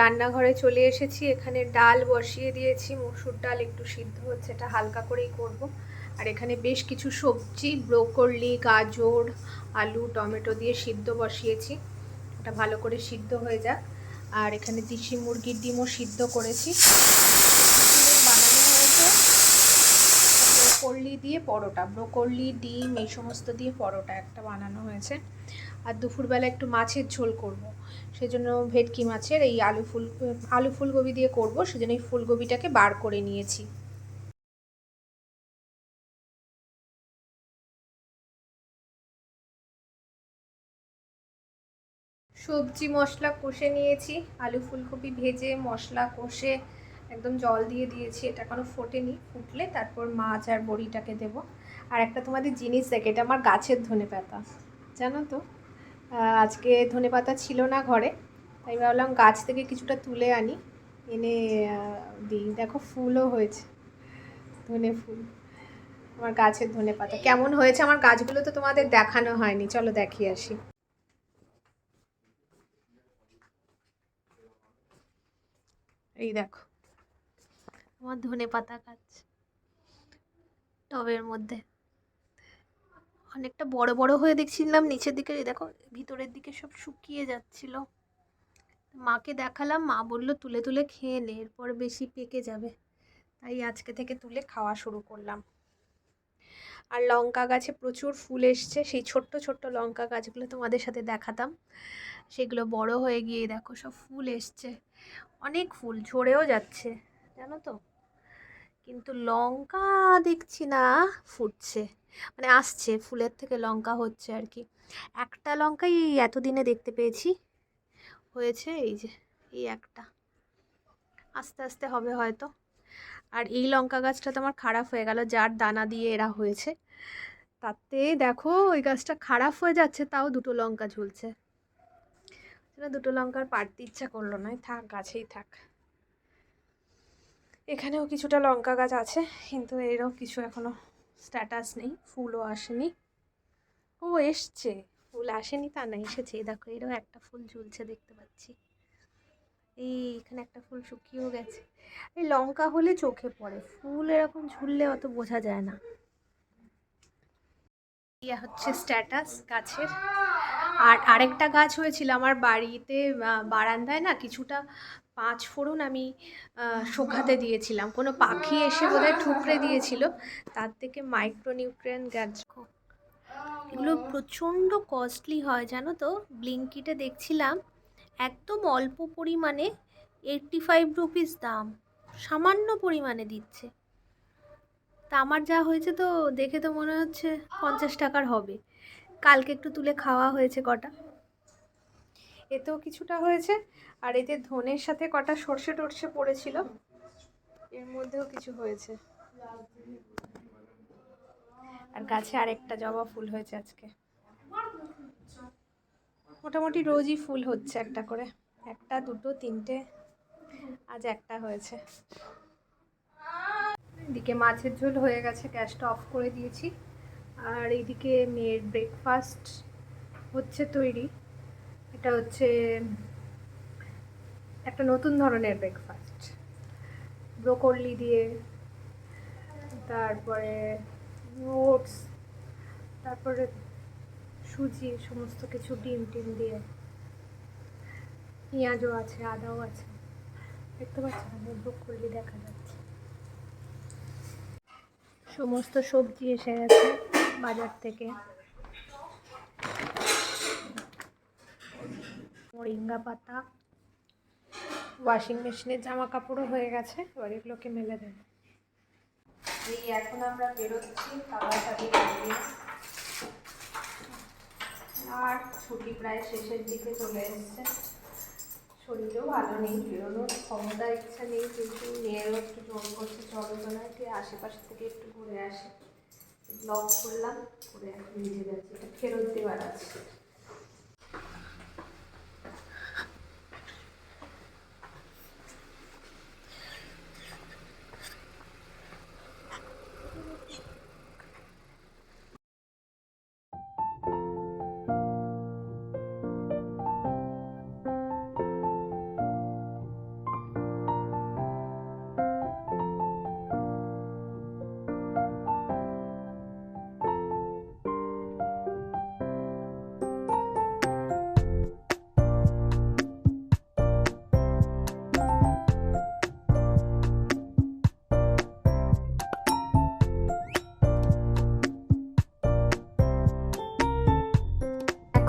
রান্নাঘরে চলে এসেছি। এখানে ডাল বসিয়ে দিয়েছি, মসুর ডাল একটু সিদ্ধ হচ্ছে, এটা হালকা করেই করব। আর এখানে বেশ কিছু সবজি, ব্রোকলি, গাজর, আলু, টমেটো দিয়ে সিদ্ধ বসিয়েছি। এটা ভালো করে সিদ্ধ হয়ে যাক। আর এখানে দেশি মুরগির ডিমও সিদ্ধ করেছি ডিমের বানানো হয়েছে ব্রোকলি দিয়ে পরোটা, ব্রোকলি, ডিম, এই সমস্ত দিয়ে পরোটা একটা বানানো হয়েছে। আর দুপুরবেলা একটু মাছের ঝোল করব। সেজন্য ভেটকি মাছের এই আলু ফুল, আলু ফুলকপি দিয়ে করব, সেজন্য এই ফুলকপিটাকে বার করে নিয়েছি। সবজি মশলা কষে নিয়েছি। আলু ফুলকপি ভেজে, মশলা কষে একদম জল দিয়ে দিয়েছি, এটা কোনো ফোটেনি, ফুটলে তারপর মাছ আর বড়িটাকে দেব। আর একটা তোমাদের জিনিস দেখে, এটা আমার গাছের ধনে পাতা, জানো তো? আজকে ধনে পাতা ছিল না ঘরে, তাই ভাবলাম গাছ থেকে কিছুটা তুলে আনি, এনে দিই। দেখো ফুলও হয়েছে, ধনে ফুল, আমার গাছের ধনে পাতা। কেমন হয়েছে? আমার গাছগুলো তো তোমাদের দেখানো হয়নি, চলো দেখিয়ে আসি। এই দেখো আমার ধনে পাতা গাছ। টবের মধ্যে। অনেকটা বড় বড় হয়ে দেখছিলাম, নিচের দিকে দেখো, ভিতরের দিকে সব শুকিয়ে যাচ্ছিল। মাকে দেখালাম, মা বলল, তুলে তুলে খেয়ে নে, এরপর বেশি পেকে যাবে। তাই আজকে থেকে তুলে খাওয়া শুরু করলাম। আর লঙ্কা গাছে প্রচুর ফুল এসছে, সেই ছোট্ট ছোট্ট লঙ্কা গাছগুলো তোমাদের সাথে দেখাতাম। সেগুলো বড় হয়ে গিয়ে দেখো, সব ফুল এসছে। অনেক ফুল, ঝরেও যাচ্ছে, জানো তো? কিন্তু লঙ্কা দেখছি না, ফুটছে। মানে আসছে, ফুলের থেকে লঙ্কা হচ্ছে আর কি। একটা লঙ্কাই এতদিনে দেখতে পেয়েছি। হয়েছে এই যে, এই একটা। আস্তে আস্তে হবে হয়তো। আর এই লঙ্কা গাছটা তো আমার খারাপ হয়ে গেল, যার দানা দিয়ে এরা হয়েছে। তাতে দেখো, ওই গাছটা খারাপ হয়ে যাচ্ছে, তাও দুটো লঙ্কা ঝুলছে। দুটো লঙ্কার পাড়তে ইচ্ছা করল না। থাক, গাছেই থাক। এখানেও কিছুটা লঙ্কা গাছ আছে, কিন্তু এরও কিছু এখনও স্ট্যাটাস নেই, ফুলও আসেনি। ও এসছে, ফুল আসেনি তা না, এসেছে। দেখো, এরও একটা ফুল ঝুলছে, দেখতে পাচ্ছি। এই, এখানে একটা ফুল শুকিয়েও গেছে। এই লঙ্কা হলে চোখে পড়ে, ফুল এরকম ঝুললে অত বোঝা যায় না। ইয়া হচ্ছে স্ট্যাটাস গাছের। আর আরেকটা গাছ হয়েছিল আমার বাড়িতে বারান্দায় না, কিছুটা পাঁচ ফোড়ন আমি শোকাতে দিয়েছিলাম। কোনো পাখি এসে বোধহয় ঠুকরে দিয়েছিল। তার থেকে মাইক্রোনিউট্রিয়েন গাছ এগুলো প্রচণ্ড কস্টলি হয়, জানো তো? ব্লিঙ্কিটে দেখছিলাম, একদম অল্প পরিমাণে এইট্টি ফাইভ রুপিস দাম। সামান্য পরিমাণে দিচ্ছে। তা আমার যা হয়েছে তো দেখে তো মনে হচ্ছে পঞ্চাশ টাকার হবে। কালকে একটু তুলে খাওয়া হয়েছে কটা। এতেও কিছুটা হয়েছে। আর এতে ধনের সাথে কটা সর্ষে টর্ষে পড়েছিল, এর মধ্যেও কিছু হয়েছে। আর গাছে আরেকটা জবা ফুল হয়েছে আজকে। মোটামুটি রোজই ফুল হচ্ছে একটা করে। একটা, দুটো, তিনটে, আজ একটা হয়েছে। এদিকে মাছের ঝোল হয়ে গেছে, গ্যাসটা অফ করে দিয়েছি। আর এইদিকে মেয়ের ব্রেকফাস্ট হচ্ছে তৈরি। এটা হচ্ছে, একটা নতুন ধরনের ব্রেকফাস্ট ব্রোকলি দিয়ে, তারপরে ওটস তারপরে সুজি, সমস্ত কিছু ডিম টিম দিয়ে। পেঁয়াজও আছে, আদাও আছে। দেখতে পাচ্ছি না ব্রোকলি দেখা যাচ্ছে। সমস্ত সবজি এসে গেছে বাজার থেকে। মরিঙ্গা পাতা ওয়াশিং মেশিনের জামা কাপড়ও হয়ে গেছে, এবার এগুলোকে মেলে দেবো। এই এখন আমরা বেরোচ্ছি তাড়াতাড়ি আর ছুটি প্রায় শেষের দিকে চলে এসছে। শরীরও ভালো নেই, বেরোনোর ক্ষমতা, ইচ্ছা নেই কিন্তু মেয়েরও একটু জোর করছে, চলো তো না একটু আশেপাশে থেকে একটু ঘুরে আসে। ব্লগ করলাম, করে এখন এটা ফেরত দেওয়ার আছে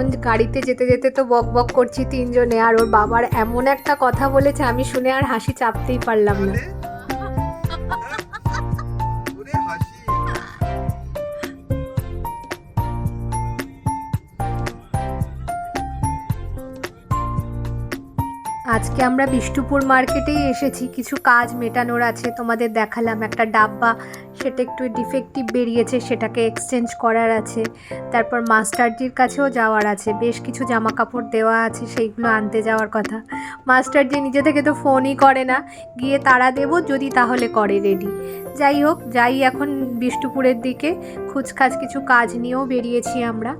এখন গাড়িতে যেতে যেতে তো বক বক করছি তিনজনে, আর ওর বাবার এমন একটা কথা বলেছে, আমি শুনে আর হাসি চাপতেই পারলাম না। আজকে আমরা বিষ্ণুপুর মার্কেটেই এসেছি। কিছু কাজ মেটানোর আছে, তোমাদের দেখালাম। একটা ডাব্বা, সেটা একটু ডিফেক্টিভ বেরিয়েছে, সেটাকে এক্সচেঞ্জ করার আছে। তারপর মাস্টারজির কাছেও যাওয়ার আছে। বেশ কিছু জামা কাপড় দেওয়া আছে, সেইগুলো আনতে যাওয়ার কথা। মাস্টারজি নিজে থেকে তো ফোনই করে না। গিয়ে তারা দেবো, যদি তাহলে করে রেডি যাই হোক, যাই এখন বিষ্ণুপুরের দিকে। খুচখাচ কিছু কাজ নিয়েও বেরিয়েছি আমরা।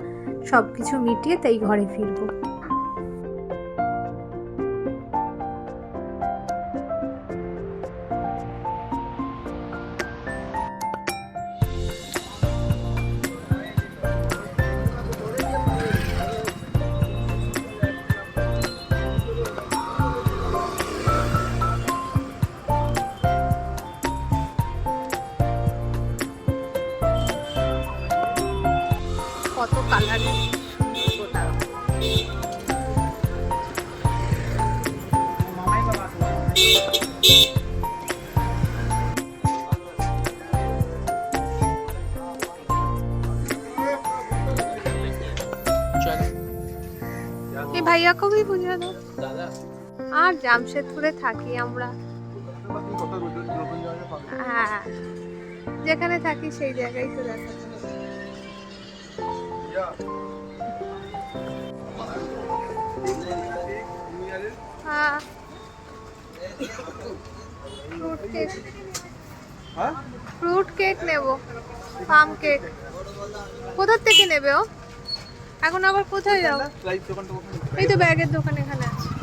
সব কিছু মিটিয়ে তাই ঘরে ফিরবো। ভাইয়া কবি বুঝা দাও আর জামশেদপুরে থাকি আমরা। হ্যাঁ যেখানে থাকি সেই জায়গায় তো দেখা হ্যাঁ। ফ্রুট কেক ফ্রুট কেক নেব। পাম কেক কোথার থেকে নেবে ও? এখন আবার কোথায় যাও লাইভ দোকানটা ওখানে এই তো ব্যাগের দোকান এখানে আছে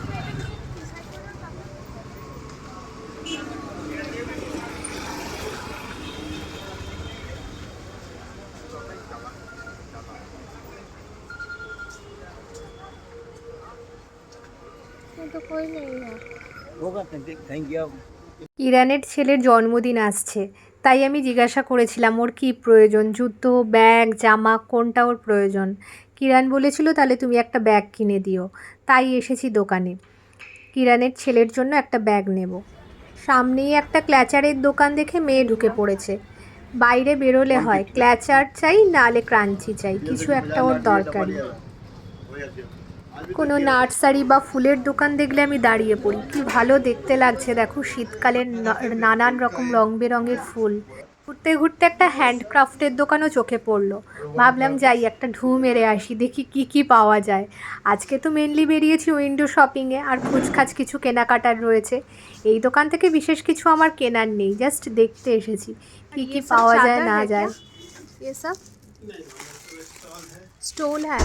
ये तो कोई नहीं है होगा थैंक यू ইরানের ছেলের জন্মদিন আসছে তাই আমি জিজ্ঞাসা করেছিলাম ওর কী প্রয়োজন জুতো ব্যাগ জামা কোনটা ওর প্রয়োজন কিরান বলেছিল তাহলে তুমি একটা ব্যাগ কিনে দিও। তাই এসেছি দোকানে। কিরানের ছেলের জন্য একটা ব্যাগ নেব। সামনেই একটা ক্ল্যাচারের দোকান দেখে মেয়ে ঢুকে পড়েছে। বাইরে বেরোলে হয় ক্ল্যাচার চাই নালে ক্রাঞ্চি চাই কিছু একটা ওর দরকারি। কোনো নার্সারি বা ফুলের দোকান দেখলে আমি দাঁড়িয়ে পড়ি। কি ভালো দেখতে লাগছে দেখো শীতকালের নানান রকম রং বেরঙের ফুল। ঘুরতে ঘুরতে একটা হ্যান্ডক্রাফটের দোকানও চোখে পড়লো ভাবলাম যাই একটা ঢু মেরে আসি দেখি কি কি পাওয়া যায় আজকে তো মেনলি বেরিয়েছি উইন্ডো শপিংয়ে আর খুচখাচ কিছু কেনাকাটার রয়েছে এই দোকান থেকে বিশেষ কিছু আমার কেনার নেই জাস্ট দেখতে এসেছি কি কি পাওয়া যায় না যায় ये सब स्टॉल है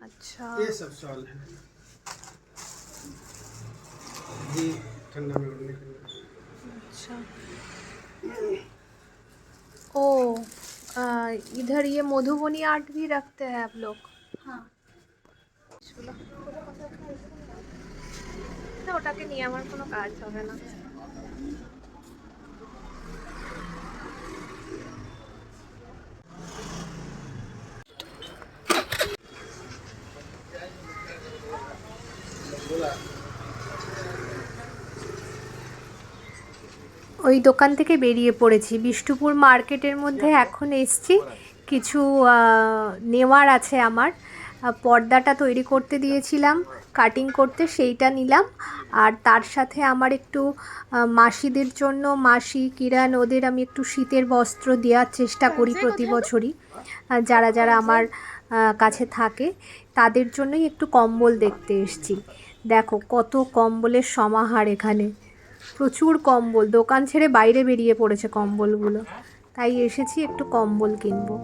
अच्छा ये सब स्टॉल है ये ठंडा में उड़ने के लिए अच्छा ओ आ, इधर ये मधुबनी आर्ट भी रखते हैं आप लोग हाँ না ওটাকে নিয়ে আমার কোনো কাজ হবে না ওই দোকান থেকে বেরিয়ে পড়েছি। বিষ্ণুপুর মার্কেটের মধ্যে এখন এসছি। কিছু নেওয়ার আছে আমার। পর্দাটা তৈরি করতে দিয়েছিলাম, কাটিং করতে সেইটা নিলাম। আর তার সাথে আমার একটু মাসিদের জন্য, মাসি, কিরান, ওদের আমি একটু শীতের বস্ত্র দেওয়ার চেষ্টা করি প্রতি বছরই। যারা যারা আমার কাছে থাকে, তাদের জন্যই একটু কম্বল দেখতে এসছি। দেখো কত কম্বলের সমাহার এখানে। প্রচুর কম্বল দোকান ছেড়ে বাইরে বেরিয়ে পড়েছে কম্বলগুলো। তাই এসেছি একটু কম্বল কিনবো।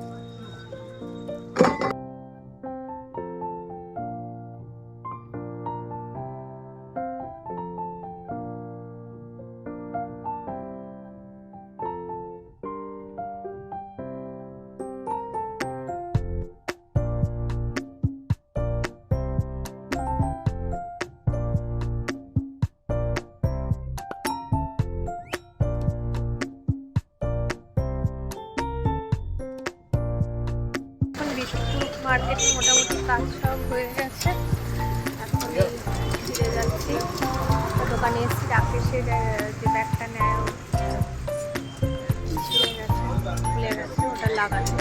মার্কেটে মোটামুটি কাজ সব হয়ে গেছে। এখন ফিরে যাচ্ছি। একটা দোকানে এসেছি রাকেশের যে ব্যাগটা নেয় ও, আহ, ছিঁড়ে গেছে খুলে গেছে ওটা লাগানো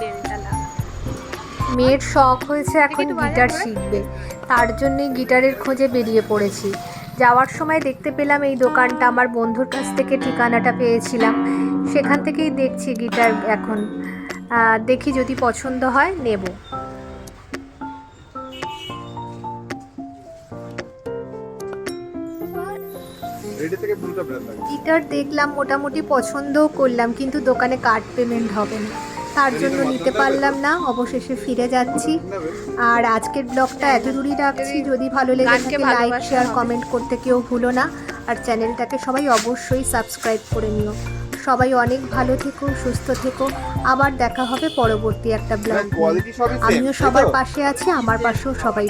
বেলটা লাগানো। মেয়ের শখ হয়েছে এখন গিটার শিখবে। তার জন্যই গিটারের খোঁজে বেরিয়ে পড়েছি। যাওয়ার সময় দেখতে পেলাম এই দোকানটা। আমার বন্ধুর কাছ থেকে ঠিকানাটা পেয়েছিলাম। সেখান থেকেই দেখছি গিটার এখন। দেখি যদি পছন্দ হয় নেব। গিটার দেখলাম মোটামুটি পছন্দও করলাম কিন্তু দোকানে কার্ড পেমেন্ট হবে না। তার জন্য নিতে পারলাম না অবশেষে ফিরে যাচ্ছি। আর আজকের ব্লগটা এত দূরই রাখছি যদি ভালো লেগে থাকে লাইক শেয়ার কমেন্ট করতে কেউ ভুলো না। আর চ্যানেলটাকে সবাই অবশ্যই সাবস্ক্রাইব করে নিও। সবাই অনেক ভালো থেকো সুস্থ থেকো। আবার দেখা হবে পরবর্তী একটা ব্লগ কোয়ালিটি আমিও সবার পাশে আছি আমার পাশেও সবাই